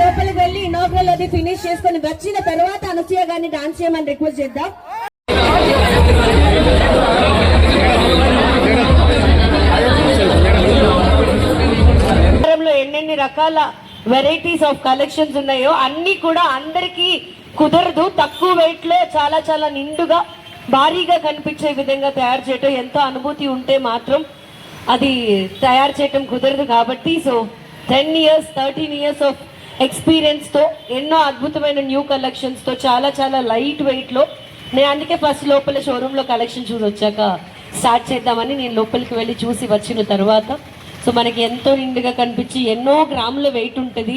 లోపలికి వెళ్ళి ఇనాగ్రల్ అది ఫినిష్ చేసుకుని వచ్చిన తర్వాత అనసూయ గారిని డాన్స్ చేయమని రిక్వెస్ట్ చేద్దాం. ఎన్నెన్ని రకాల వెరైటీస్ ఆఫ్ కలెక్షన్స్ ఉన్నాయో అన్ని కూడా అందరికీ కుదరదు. తక్కువ వెయిట్లో చాలా చాలా నిండుగా భారీగా కనిపించే విధంగా తయారు చేయటం ఎంతో అనుభూతి ఉంటే మాత్రం అది తయారు చేయటం కుదరదు కాబట్టి so ten years thirteen years of ఎక్స్పీరియన్స్తో ఎన్నో అద్భుతమైన న్యూ కలెక్షన్స్తో చాలా చాలా లైట్ వెయిట్లో నేను అందుకే ఫస్ట్ లోపల షోరూంలో కలెక్షన్ చూసి వచ్చాక స్టార్ట్ చేద్దామని నేను లోపలికి వెళ్ళి చూసి వచ్చిన తర్వాత సో మనకి ఎంతో నిండుగా కనిపించి ఎన్నో గ్రాముల వెయిట్ ఉంటుంది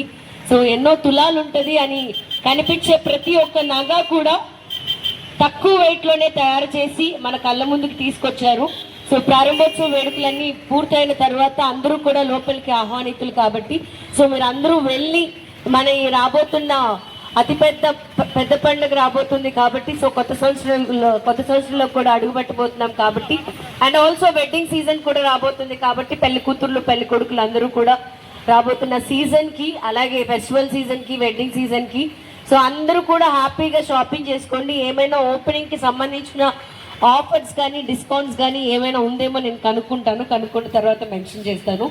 సో ఎన్నో తులాలు ఉంటుంది అని కనిపించే ప్రతి ఒక్క నగ కూడా తక్కువ వెయిట్లోనే తయారు చేసి మన కళ్ళ ముందుకు తీసుకొచ్చారు. సో ప్రారంభోత్సవ వేడుకలన్నీ పూర్తయిన తర్వాత అందరూ కూడా లోపలికి ఆహ్వానితులు కాబట్టి సో మీరు అందరూ వెళ్ళి మన ఈ రాబోతున్న అతిపెద్ద పెద్ద పెద్ద పండుగ రాబోతుంది కాబట్టి సో కొత్త సంవత్సరంలో కొత్త సంవత్సరంలో కూడా అడుగుపెట్టబోతున్నాం కాబట్టి. అండ్ ఆల్సో వెడ్డింగ్ సీజన్ కూడా రాబోతుంది కాబట్టి పెళ్ళి కూతుర్లు పెళ్ళి కొడుకులు అందరూ కూడా రాబోతున్న సీజన్కి అలాగే ఫెస్టివల్ సీజన్కి వెడ్డింగ్ సీజన్కి. సో అందరూ కూడా హ్యాపీగా షాపింగ్ చేసుకోండి. ఏమైనా ఓపెనింగ్కి సంబంధించిన ఆఫర్స్ కానీ డిస్కౌంట్స్ కానీ ఏమైనా ఉందేమో నేను కనుక్కుంటాను. కనుక్కున్న తర్వాత మెన్షన్ చేస్తాను.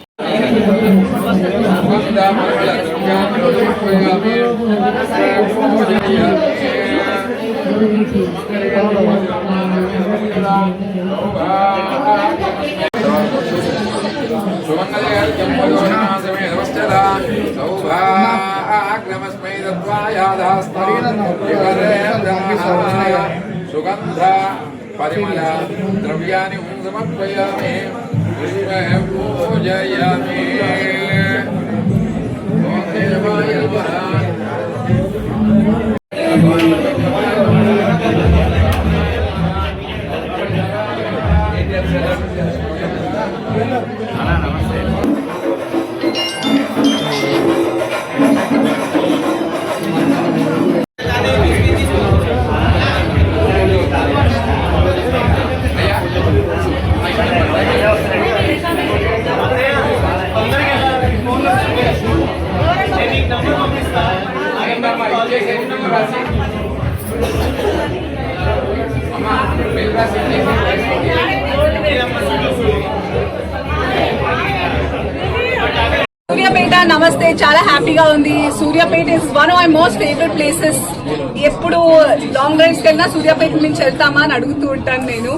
సుగంధ పరిమళ ద్రవ్యాన్ని సమర్పయామి పూజయామి Yeah. సూర్యాపేట నమస్తే. చాలా హ్యాపీగా ఉంది. Suryapet is one of my most favourite places ఎప్పుడు లాంగ్ డ్రైవ్స్కి వెళ్ళినా సూర్యాపేట నుంచి వెళ్తామా అని అడుగుతూ ఉంటాను నేను.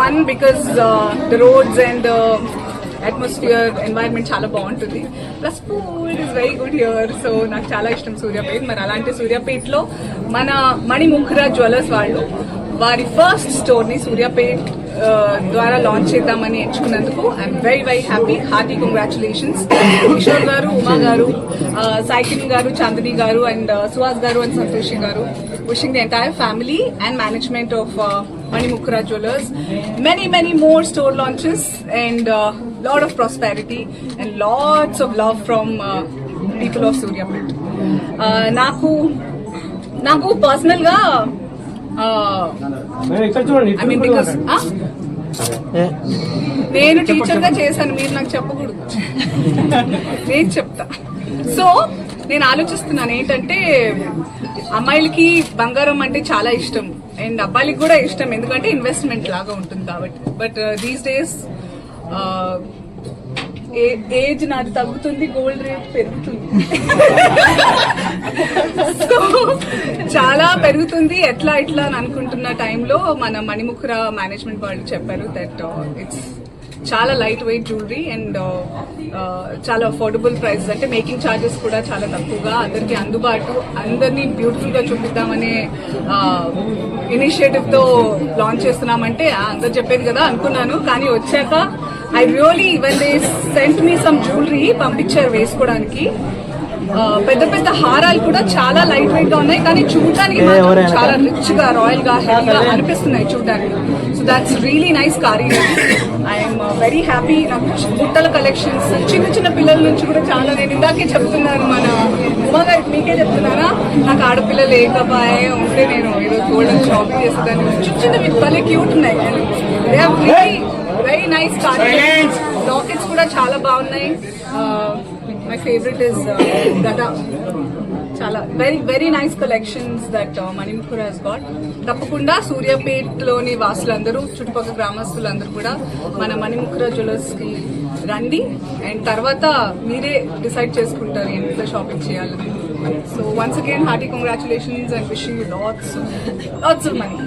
One because the roads and atmosphere environment చాలా బాగుంటుంది. Plus food is very good here so నాకు చాలా ఇష్టం సూర్యాపేట్. మరి అలాంటి సూర్యాపేట్లో మన మణిముఖరా జ్యువెలర్స్ వాళ్ళు వారి ఫస్ట్ స్టోర్ని సూర్యాపేట్ ద్వారా లాంచ్ చేద్దామని ఎంచుకున్నందుకు I'm very very happy hearty congratulations Kishore garu Uma garu cycle గారు చాందిని గారు and Suhas garu and Santoshi garu. Wishing the entire family and management of Manimukhara jewellers many many more store launches and lot of prosperity and lots of love from people of Suryapet నాకు నాకు పర్సనల్గా I mean because నేను టీచర్గా చేశాను మీరు నాకు చెప్పకూడదు. నేను చెప్తా. సో నేను ఆలోచిస్తున్నాను ఏంటంటే అమ్మాయిలకి బంగారం అంటే చాలా ఇష్టం. అండ్ అబ్బాయిలకి కూడా ఇష్టం ఎందుకంటే ఇన్వెస్ట్మెంట్ లాగా ఉంటుంది కాబట్టి. బట్ దీస్ డేస్ ఏజ్ నాది తగ్గుతుంది గోల్డ్ రేట్ పెరుగుతుంది. సో చాలా పెరుగుతుంది. ఎట్లా ఇట్లా అని అనుకుంటున్న టైంలో మన మణిముఖుర మేనేజ్మెంట్ వాళ్ళు చెప్పారు దట్ ఇట్స్ uh, చాలా లైట్ వెయిట్ జ్యువెలరీ అండ్ చాలా అఫోర్డబుల్ ప్రైస్ అంటే మేకింగ్ ఛార్జెస్ కూడా చాలా తక్కువగా అందరికి అందుబాటు అందరినీ బ్యూటిఫుల్గా చూపిద్దామనే ఇనిషియేటివ్తో లాంచ్ చేస్తున్నామంటే అందరు చెప్పేది కదా అనుకున్నాను. కానీ వచ్చాక I really when they sent me some jewellery పంపించారు వేసుకోవడానికి పెద్ద పెద్ద హారాలు కూడా చాలా లైట్ వెయిట్గా ఉన్నాయి. కానీ చూడడానికి మాత్రం చాలా రిచ్గా రాయల్గా హెవీగా అనిపిస్తున్నాయి చూడడానికి. సో దాట్స్ రియలీ నైస్ కారీ ఐఎమ్ వెరీ హ్యాపీ నాకు బుట్టల కలెక్షన్స్ చిన్న చిన్న పిల్లల నుంచి కూడా చాలా నేను ఇందాకే చెప్తున్నాను మన ఉమా గారికి మీకే చెప్తున్నారా? నాకు ఆడపిల్లలు ఏకపాయే ఉంటే నేను ఈరోజు గోల్డెన్ షాపింగ్ చేసేదాన్ని. చిన్న చిన్నవి భలే క్యూట్ ఉన్నాయి. వెరీ వెరీ నైస్ లాకెట్స్ కూడా చాలా బాగున్నాయి. మై ఫేవరెట్ ఇస్ గదా చాలా very very nice collections that Manimukhur has got తప్పకుండా సూర్యాపేట్లోని వాసులందరూ చుట్టుపక్కల గ్రామస్తులందరూ కూడా మన మణిముఖుర జ్యువెలర్స్కి రండి. అండ్ తర్వాత మీరే డిసైడ్ చేసుకుంటారు ఎంత షాపింగ్ చేయాలని. So once again hearty congratulations and wishing lots lots of money